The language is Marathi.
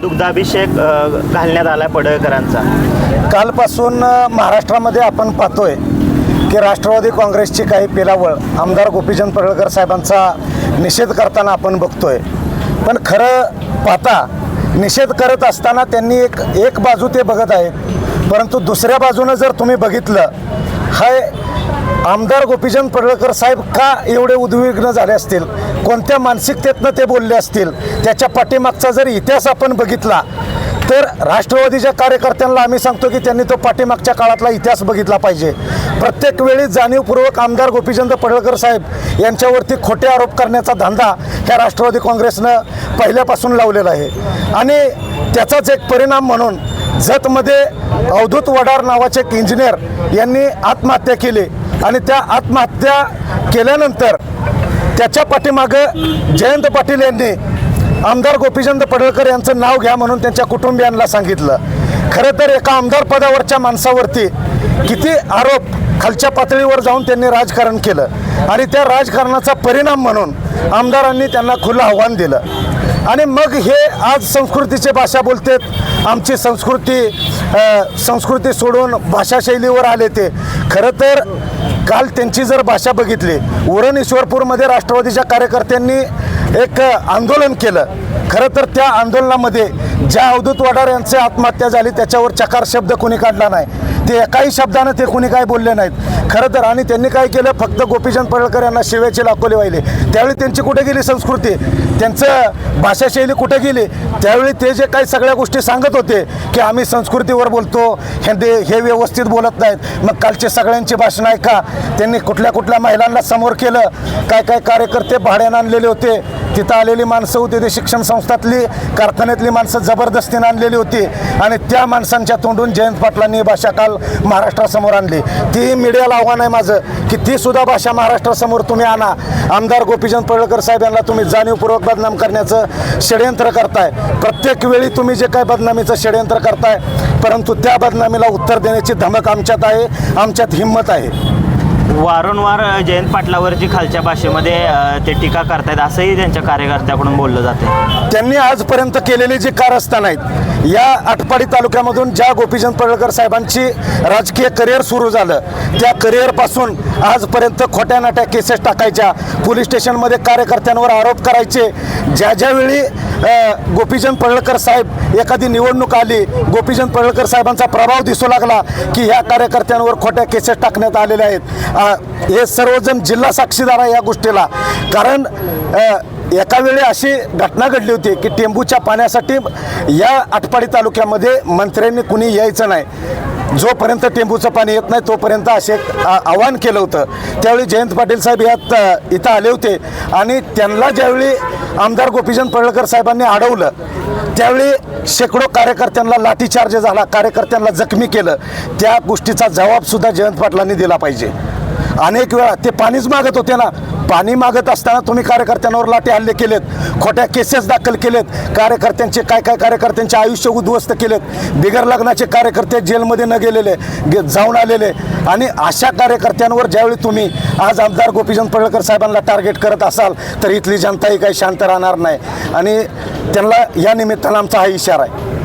दुग्धाभिषेक अ, घालण्यात आला पडळकरांचा. कालपासून अ, महाराष्ट्रामध्ये आपण पाहतोय की राष्ट्रवादी काँग्रेसची काही पेलावळ आमदार गोपीचंद पडळकर साहेबांचा निषेध करताना आपण बघतोय. पण खरं पाहता निषेध करत असताना त्यांनी एक एक बाजू ते बघत आहेत. परंतु दुसऱ्या बाजूनं जर तुम्ही बघितलं हाय आमदार गोपीचंद पडळकर साहेब का एवढे उद्विग्न झाले असतील? कोणत्या मानसिकतेतनं ते बोलले असतील? त्याच्या पाठीमागचा जर इतिहास आपण बघितला तर राष्ट्रवादीच्या कार्यकर्त्यांना आम्ही सांगतो की त्यांनी तो पाठीमागच्या काळातला इतिहास बघितला पाहिजे. प्रत्येक वेळी जाणीवपूर्वक आमदार गोपीचंद पडळकर साहेब यांच्यावरती खोटे आरोप करण्याचा धंदा ह्या राष्ट्रवादी काँग्रेसनं पहिल्यापासून लावलेला आहे. आणि त्याचाच एक परिणाम म्हणून जतमध्ये अवधूत वडार नावाचे एक इंजिनियर यांनी आत्महत्या केली. आणि त्या आत्महत्या केल्यानंतर त्याच्या पाठीमागं जयंत पाटील यांनी आमदार गोपीचंद पडळकर यांचं नाव घ्या म्हणून त्यांच्या कुटुंबियांना सांगितलं. खरं तर एका आमदार पदावरच्या माणसावरती किती आरोप खालच्या पातळीवर जाऊन त्यांनी राजकारण केलं आणि त्या राजकारणाचा परिणाम म्हणून आमदारांनी त्यांना खुलं आव्हान दिलं. आणि मग हे आज संस्कृतीची भाषा बोलतेत आमची संस्कृती संस्कृती सोडून भाषाशैलीवर आले ते. खरं तर काल त्यांची जर भाषा बघितली उरण ईश्वरपूरमध्ये राष्ट्रवादीच्या कार्यकर्त्यांनी एक आंदोलन केलं. खरं तर त्या आंदोलनामध्ये ज्या अवधूत वडार यांची आत्महत्या झाली त्याच्यावर चकार शब्द कोणी काढला नाही. ते एकाही शब्दानं ते कोणी काय बोलले नाहीत. खरं तर आणि त्यांनी काय केलं? फक्त गोपीचंद पडळकर यांना शिव्याची लाकोले वाहिली. त्यावेळी त्यांची कुठे गेली संस्कृती? त्यांचं भाषाशैली कुठे गेली? त्यावेळी ते जे काही सगळ्या गोष्टी सांगत होते की आम्ही संस्कृतीवर बोलतो हे दे हे व्यवस्थित बोलत नाहीत. मग कालचे सगळ्यांची भाषणं ऐका. त्यांनी कुठल्या कुठल्या महिलांना समोर केलं. काय काय कार्यकर्ते भाड्यानं आणलेले होते. तिथं आलेली माणसं होती ती शिक्षण संस्थातली कारखान्यातली माणसं जबरदस्तीनं आणलेली होती. आणि त्या माणसांच्या तोंडून जयंत पाटलांनी भाषा काल महाराष्ट्रासमोर आणली. ती मीडियाला आव्हान आहे माझं की ती सुद्धा भाषा महाराष्ट्रासमोर तुम्ही आणा. आमदार गोपीचंद पडळकर साहेब यांना तुम्ही जाणीवपूर्वक बदनाम करण्याचं षडयंत्र करताय. प्रत्येक वेळी तुम्ही जे काय बदनामीचं षडयंत्र करताय परंतु त्या बदनामीला उत्तर देण्याची धमक आमच्यात आहे आमच्यात हिंमत आहे. वारंवार जयंत पाटलावरची खालच्या भाषेमध्ये ते टीका करतायत असंही त्यांच्या कार्यकर्त्याकडून बोललं जाते त्यांनी आजपर्यंत केलेली जी कारस्थान आहेत या आटपाडी तालुक्यामधून ज्या गोपीचंद पडळकर साहेबांची राजकीय करिअर सुरू झालं त्या करिअरपासून आजपर्यंत खोट्या नाट्या केसेस टाकायच्या पोलीस स्टेशनमध्ये कार्यकर्त्यांवर आरोप करायचे. ज्या ज्यावेळी गोपीचंद पडळकर साहेब एखादी निवडणूक आली गोपीचंद पडळकर साहेबांचा प्रभाव दिसू लागला की ह्या कार्यकर्त्यांवर खोट्या केसेस टाकण्यात आलेल्या आहेत. हे सर्वजण जिल्हा साक्षीदार आहे या गोष्टीला. कारण एकावेळी एका वेळी अशी घटना घडली होती की टेंबूच्या पाण्यासाठी या आटपाडी तालुक्यामध्ये मंत्र्यांनी कुणी यायचं नाही. जोपर्यंत टेंबूचं पाणी येत नाही तोपर्यंत असे एक आवाहन केलं होतं. त्यावेळी जयंत पाटील साहेब यात इथं आले होते. आणि त्यांना ज्यावेळी आमदार गोपीचंद पडळकर साहेबांनी अडवलं. त्यावेळी शेकडो कार्यकर्त्यांना लाठीचार्ज झाला कार्यकर्त्यांना जखमी केलं. त्या गोष्टीचा जबाबसुद्धा जयंत पाटलांनी दिला पाहिजे. अनेक वेळा ते पाणीच मागत होते ना. पाणी मागत असताना तुम्ही कार्यकर्त्यांवर लाठी हल्ले केलेत खोट्या केसेस दाखल केलेत कार्यकर्त्यांचे काय काय कार्यकर्त्यांचे आयुष्य उद्ध्वस्त केलेत बिगर लग्नाचे कार्यकर्ते जेलमध्ये न गेलेले गे- जाऊन आलेले. आणि अशा कार्यकर्त्यांवर ज्यावेळी तुम्ही आज आमदार गोपीचंद पडळकर साहेबांना टार्गेट करत असाल तर इथली जनताही काही शांत राहणार नाही. आणि त्यांना या निमित्तानं आमचा हा इशारा आहे.